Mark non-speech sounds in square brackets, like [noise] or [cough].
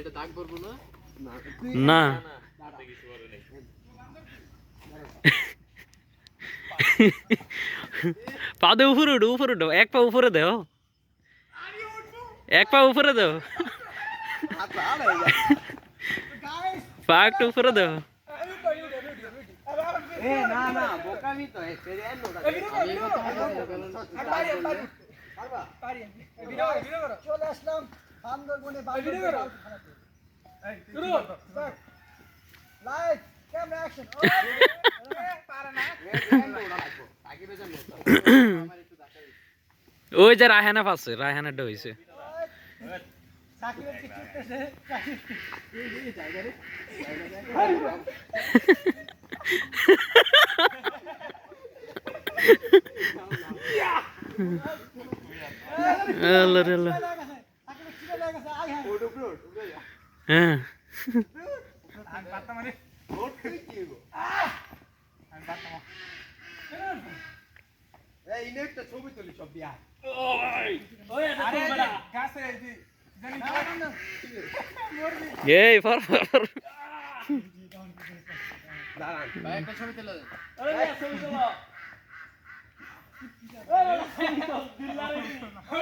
এটা দাগ পড়ব না? না। পা দে উপরে উঠো উপরে উঠো। এক পা উপরে দেও এক পা উপরে দেও পা একটু উপরে দেও না না বোকামি তো চলে আসলাম। বান্দরবনে লাইট ক্যামেরা অ্যাকশন আগে বেজান আমার একটু দেখাই ওই যে রায়হানা পাচ্ছে রায়হানাটা হয়েছে আল্লাহ। হ্যাঁ। এই ইনে একটা ছবি তুলি সব বিয়া এই ফর ফর ছবি [laughs]